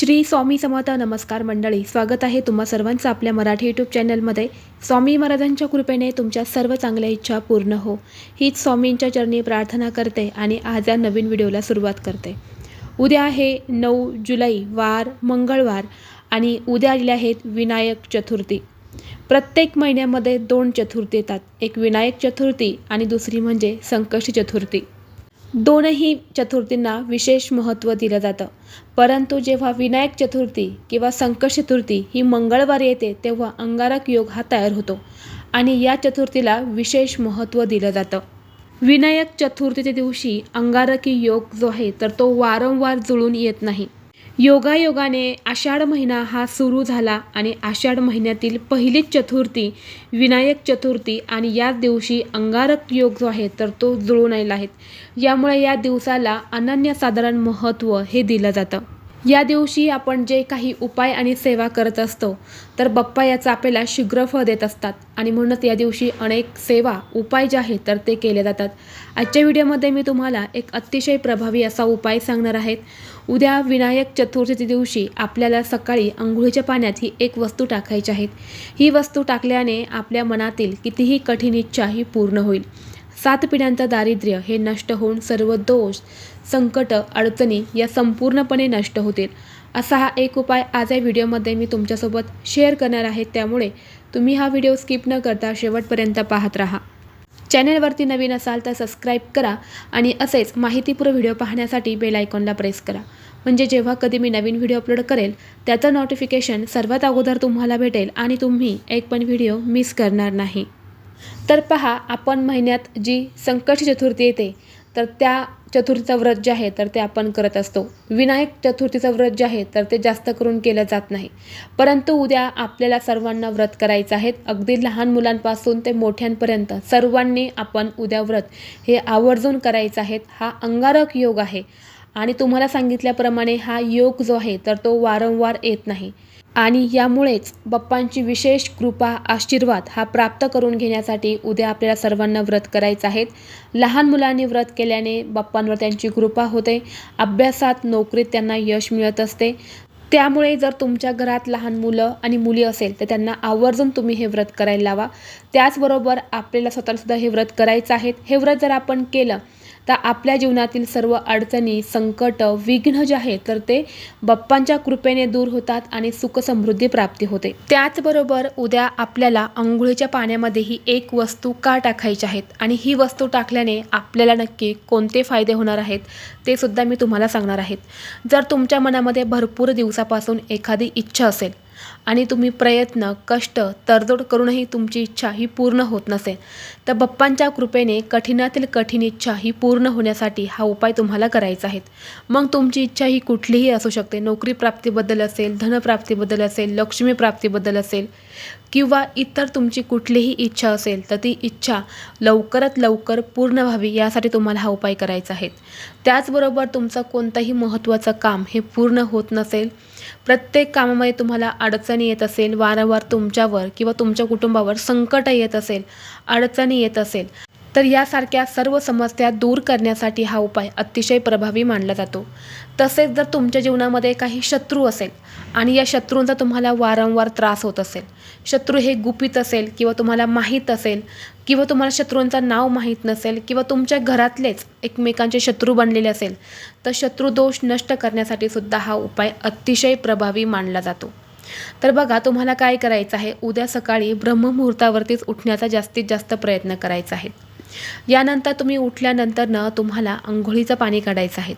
श्री स्वामी समर्थ नमस्कार मंडळी स्वागत आहे तुम्हा सर्वांचं आपल्या मराठी यूट्यूब चॅनलमध्ये स्वामी महाराजांच्या कृपेने तुमच्या सर्व चांगल्या इच्छा पूर्ण हो. हीच स्वामींच्या चरणी प्रार्थना करते आणि आज या नवीन व्हिडिओला सुरुवात करते. उद्या आहे नऊ जुलै वार मंगळवार आणि उद्या आलेले आहेत विनायक चतुर्थी. प्रत्येक महिन्यामध्ये दोन चतुर्थी येतात. एक विनायक चतुर्थी आणि दुसरी म्हणजे संकष्टी चतुर्थी. दोनही चतुर्थींना विशेष महत्त्व दिलं जातं. परंतु जेव्हा विनायक चतुर्थी किंवा संकट चतुर्थी ही मंगळवारी येते तेव्हा अंगारक योग हा तयार होतो आणि या चतुर्थीला विशेष महत्त्व दिलं जातं. विनायक चतुर्थीच्या दिवशी अंगारकी योग जो आहे तर तो वारंवार जुळून येत नाही. योगायोगाने आषाढ महिना हा सुरू झाला आणि आषाढ महिन्यातील पहिलीच चतुर्थी विनायक चतुर्थी आणि याच दिवशी अंगारक योग जो आहे तर तो जुळून आलेला आहे. यामुळे या दिवसाला अनन्यसाधारण महत्त्व हे दिलं जातं. या दिवशी आपण जे काही उपाय आणि सेवा करत असतो तर बाप्पा याचं आपल्याला शीघ्र फळ देत असतात. आणि म्हणूनच या दिवशी अनेक सेवा उपाय जे आहेत तर ते केले जातात. आजच्या व्हिडिओमध्ये मी तुम्हाला एक अतिशय प्रभावी असा उपाय सांगणार आहेत उद्या विनायक चतुर्थीच्या दिवशी आपल्याला सकाळी अंघोळीच्या पाण्यात ही एक वस्तू टाकायची आहेत ही वस्तू टाकल्याने आपल्या मनातील कितीही कठीण इच्छा ही पूर्ण होईल. सात पिढ्यांचं दारिद्र्य हे नष्ट होऊन सर्व दोष संकट अडचणी या संपूर्णपणे नष्ट होतील. असा हा एक उपाय आज या व्हिडिओमध्ये मी तुमच्यासोबत शेअर करणार आहे. त्यामुळे तुम्ही हा व्हिडिओ स्किप न करता शेवटपर्यंत पाहत राहा. चॅनेलवरती नवीन असाल तर सबस्क्राईब करा आणि असेच माहितीपूर्ण व्हिडिओ पाहण्यासाठी बेल आयकॉनला प्रेस करा. म्हणजे जेव्हा कधी मी नवीन व्हिडिओ अपलोड करेल त्याचं नोटिफिकेशन सर्वात अगोदर तुम्हाला भेटेल आणि तुम्ही एक पण व्हिडिओ मिस करणार नाही. तर पहा आपण महिन्यात जी संकट चतुर्थी येते तर त्या चतुर्थीचं व्रत जे आहे तर ते आपण करत असतो. विनायक चतुर्थीचं व्रत जे आहे तर ते जास्त करून केलं जात नाही. परंतु उद्या आपल्याला सर्वांना व्रत करायचं आहे. अगदी लहान मुलांपासून ते मोठ्यांपर्यंत सर्वांनी आपण उद्या व्रत हे आवर्जून करायचं आहे. हा अंगारक योग आहे. आणि तुम्हाला सांगितल्याप्रमाणे हा योग जो आहे तर तो वारंवार येत नाही. आणि यामुळेच बाप्पांची विशेष कृपा आशीर्वाद हा प्राप्त करून घेण्यासाठी उद्या आपल्याला सर्वांना व्रत करायचं आहेत लहान मुलांनी व्रत केल्याने बाप्पांवर त्यांची कृपा होते. अभ्यासात नोकरीत त्यांना यश मिळत असते. त्यामुळे जर तुमच्या घरात लहान मुलं आणि मुली असेल तर त्यांना आवर्जून तुम्ही हे व्रत करायला लावा. त्याचबरोबर आपल्याला स्वतःसुद्धा हे व्रत करायचं आहे. हे व्रत जर आपण केलं तर आपल्या जीवनातील सर्व अडचणी संकट विघ्न जे आहे तर ते बाप्पांच्या कृपेने दूर होतात आणि सुख समृद्धी प्राप्ती होते. त्याचबरोबर उद्या आपल्याला अंघोळीच्या पाण्यामध्ये ही एक वस्तू का टाकायची आहेत? आणि ही वस्तू टाकल्याने आपल्याला नक्की कोणते फायदे होणार आहेत ते सुद्धा मी तुम्हाला सांगणार आहेत. जर तुमच्या मनामध्ये भरपूर दिवसापासून एखादी इच्छा असेल आणि तुम्ही प्रयत्न कष्ट तडजोड करूनही तुमची इच्छा ही पूर्ण होत नसेल. तर बप्पांच्या कृपेने कठीणातील कठीण इच्छा ही पूर्ण होण्यासाठी हा उपाय तुम्हाला करायचा आहे. मग तुमची इच्छा ही कुठलीही असू शकते. नोकरी प्राप्तीबद्दल असेल धनप्राप्तीबद्दल असेल लक्ष्मी प्राप्तीबद्दल असेल किंवा इतर तुमची कुठलीही इच्छा असेल तर ती इच्छा लवकरात लवकर पूर्ण व्हावी यासाठी तुम्हाला हा उपाय करायचा आहे. त्याचबरोबर तुमचं कोणतंही महत्त्वाचं काम हे पूर्ण होत नसेल प्रत्येक कामामध्ये तुम्हाला अडचणी येत असेल वारंवार तुमच्यावर किंवा तुमच्या कुटुंबावर संकट येत असेल अडचणी येत असेल तर यासारख्या सर्व समस्या दूर करण्यासाठी हा उपाय अतिशय प्रभावी मानला जातो. तसेच जर तुमच्या जीवनामध्ये काही शत्रू असेल आणि या शत्रूंचा तुम्हाला वारंवार त्रास होत असेल शत्रू हे गुपित असेल किंवा तुम्हाला माहीत असेल किंवा तुम्हाला शत्रूंचं नाव माहीत नसेल किंवा तुमच्या घरातलेच एकमेकांचे शत्रू बनलेले असेल तर शत्रुदोष नष्ट करण्यासाठी सुद्धा हा उपाय अतिशय प्रभावी मानला जातो. तर बघा तुम्हाला काय करायचं आहे? उद्या सकाळी ब्रह्ममुहूर्तावरतीच उठण्याचा जास्तीत जास्त प्रयत्न करायचा आहे. यानंतर तुम्ही उठल्यानंतरनं तुम्हाला अंघोळीचं पाणी काढायचं आहे.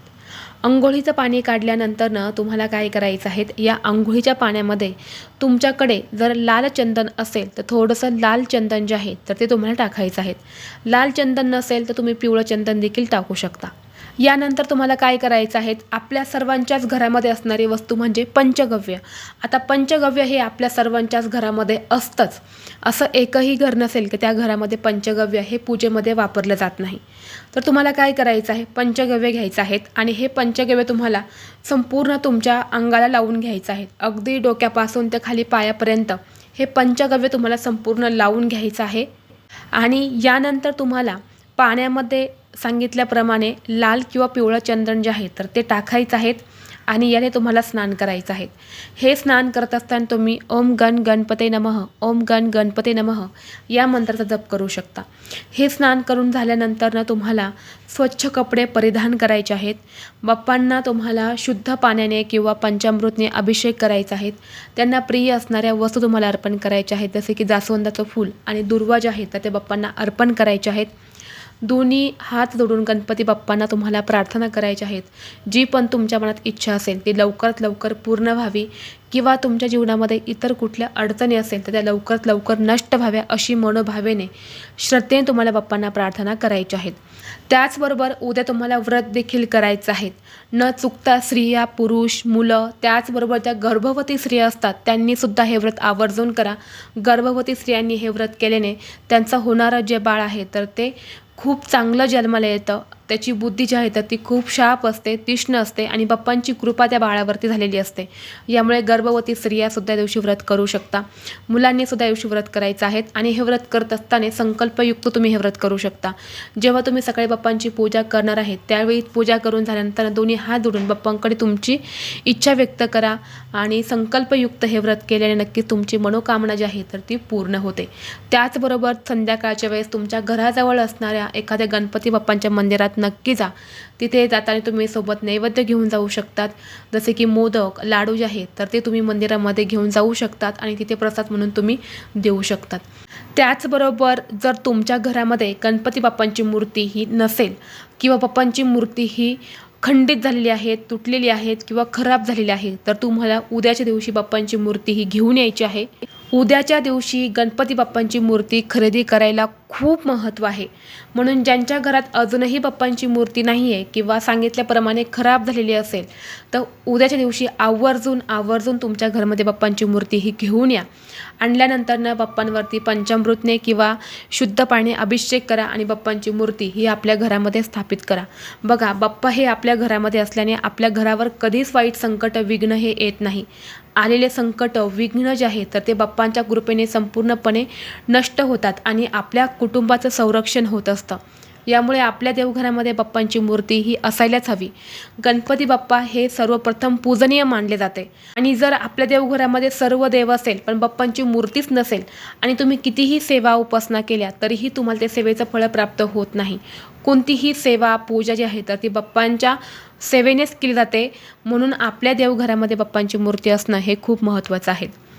अंघोळीचं पाणी काढल्यानंतरनं तुम्हाला काय करायचं आहे? या अंघोळीच्या पाण्यामध्ये तुमच्याकडे जर लाल चंदन असेल तर थोडंसं लाल चंदन जे आहे तर ते तुम्हाला टाकायचं आहे. लाल चंदन नसेल तर तुम्ही पिवळं चंदन देखील टाकू शकता. यानंतर तुम्हाला काय करायचं आहे? आपल्या सर्वांच्याच घरामध्ये असणारी वस्तू म्हणजे पंचगव्य. आता पंचगव्य हे आपल्या सर्वांच्याच घरामध्ये असतंच. असं एकही घर नसेल की त्या घरामध्ये पंचगव्य हे पूजेमध्ये वापरलं जात नाही. तर तुम्हाला काय करायचं आहे? पंचगव्य घ्यायचं आहेत आणि हे पंचगव्य तुम्हाला संपूर्ण तुमच्या अंगाला लावून घ्यायचं आहे. अगदी डोक्यापासून ते खाली पायापर्यंत हे पंचगव्य तुम्हाला संपूर्ण लावून घ्यायचं आहे. आणि यानंतर तुम्हाला पाण्यामध्ये सांगितल्याप्रमाणे लाल किंवा पिवळं चंदन जे आहे तर ते टाकायचं आहेत आणि याने तुम्हाला स्नान करायचं आहे. हे स्नान करत असताना तुम्ही ओम गण गणपते नमः ओम गण गणपते नमः या मंत्राचा जप करू शकता. हे स्नान करून झाल्यानंतरनं तुम्हाला स्वच्छ कपडे परिधान करायचे आहेत. बाप्पांना तुम्हाला शुद्ध पाण्याने किंवा पंचामृतने अभिषेक करायचा आहे. त्यांना प्रिय असणाऱ्या वस्तू तुम्हाला अर्पण करायच्या आहेत जसे की जास्वंदाचं फूल आणि दुर्वा जे आहेत तर ते बाप्पांना अर्पण करायचे आहेत. दोन्ही हात जोडून गणपती बाप्पांना तुम्हाला प्रार्थना करायच्या आहेत. जी पण तुमच्या मनात इच्छा असेल ती लवकरात लवकर पूर्ण व्हावी किंवा तुमच्या जीवनामध्ये इतर कुठल्या अडचणी असेल तर त्या लवकरात लवकर नष्ट व्हाव्या अशी मनोभावेने श्रद्धेने तुम्हाला बाप्पांना प्रार्थना करायच्या आहेत. त्याचबरोबर उद्या तुम्हाला व्रत देखील करायचं आहे. न चुकता स्त्रिया पुरुष मुलं त्याचबरोबर ज्या गर्भवती स्त्रिया असतात त्यांनीसुद्धा हे व्रत आवर्जून करा. गर्भवती स्त्रियांनी हे व्रत केल्याने त्यांचं होणारं जे बाळ आहे तर ते खूप चांगलं जन्माला येतं. त्याची बुद्धी जी आहे तर ती खूप शार्प असते तीक्ष्ण असते आणि बाप्पांची कृपा त्या बाळावरती झालेली असते. यामुळे गर्भवती स्त्रियासुद्धा या दिवशी व्रत करू शकता. मुलांनीसुद्धा दिवशी व्रत करायचं आहेत आणि हे व्रत करत असताना संकल्पयुक्त तुम्ही हे व्रत करू शकता. जेव्हा तुम्ही सकाळी बाप्पांची पूजा करणार आहेत त्यावेळी पूजा करून झाल्यानंतर दोन्ही हात जोडून बाप्पांकडे तुमची इच्छा व्यक्त करा आणि संकल्पयुक्त हे व्रत केल्याने नक्कीच तुमची मनोकामना जी आहे तर ती पूर्ण होते. त्याचबरोबर संध्याकाळच्या वेळेस तुमच्या घराजवळ असणाऱ्या एखाद्या गणपती बाप्पांच्या मंदिरात नक्की जा. तिथे जाताना तुम्ही सोबत नैवेद्य घेऊन जाऊ शकतात. जसे की मोदक लाडू जे आहेत तर ते तुम्ही मंदिरामध्ये घेऊन जाऊ शकतात आणि तिथे प्रसाद म्हणून तुम्ही देऊ शकतात. त्याचबरोबर जर तुमच्या घरामध्ये गणपती बाप्पांची मूर्ती ही नसेल किंवा बाप्पांची मूर्ती ही खंडित झालेली आहेत तुटलेली आहेत किंवा खराब झालेली आहे तर तुम्हाला उद्याच्या दिवशी बाप्पांची मूर्ती ही घेऊन यायची आहे. उद्याच्या दिवशी गणपती बाप्पांची मूर्ती खरेदी करायला खूप महत्त्व आहे. म्हणून ज्यांच्या घरात अजूनही बाप्पांची मूर्ती नाही आहे किंवा सांगितल्याप्रमाणे खराब झालेली असेल तर उद्याच्या दिवशी आवर्जून आवर्जून तुमच्या घरामध्ये बाप्पांची मूर्ती ही घेऊन या. आणल्यानंतरनं बाप्पांवरती पंचामृतने किंवा शुद्ध पाणी अभिषेक करा आणि बाप्पांची मूर्ती ही आपल्या घरामध्ये स्थापित करा. बघा बाप्पा हे आपल्या घरामध्ये असल्याने आपल्या घरावर कधीच वाईट संकट विघ्न हे येत नाही. आलेले संकट विघ्न जे आहे तर ते बाप्पांच्या कृपेने संपूर्णपणे नष्ट होतात आणि आपल्या कुटुंबाचं संरक्षण होत असतं. यामुळे आपल्या देवघरामध्ये बाप्पांची मूर्ती ही असायलाच हवी. गणपती बाप्पा हे सर्वप्रथम पूजनीय मानले जाते. आणि जर आपल्या देवघरामध्ये सर्व देव असेल पण बाप्पांची मूर्तीच नसेल आणि तुम्ही कितीही सेवा उपासना केल्या तरीही तुम्हाला त्या सेवेचं फळ प्राप्त होत नाही. कोणतीही सेवा पूजा जी आहे तर ती बाप्पांच्या सेवेनेच केली जाते. म्हणून आपल्या देवघरामध्ये बाप्पांची मूर्ती असणं हे खूप महत्त्वाचं आहे.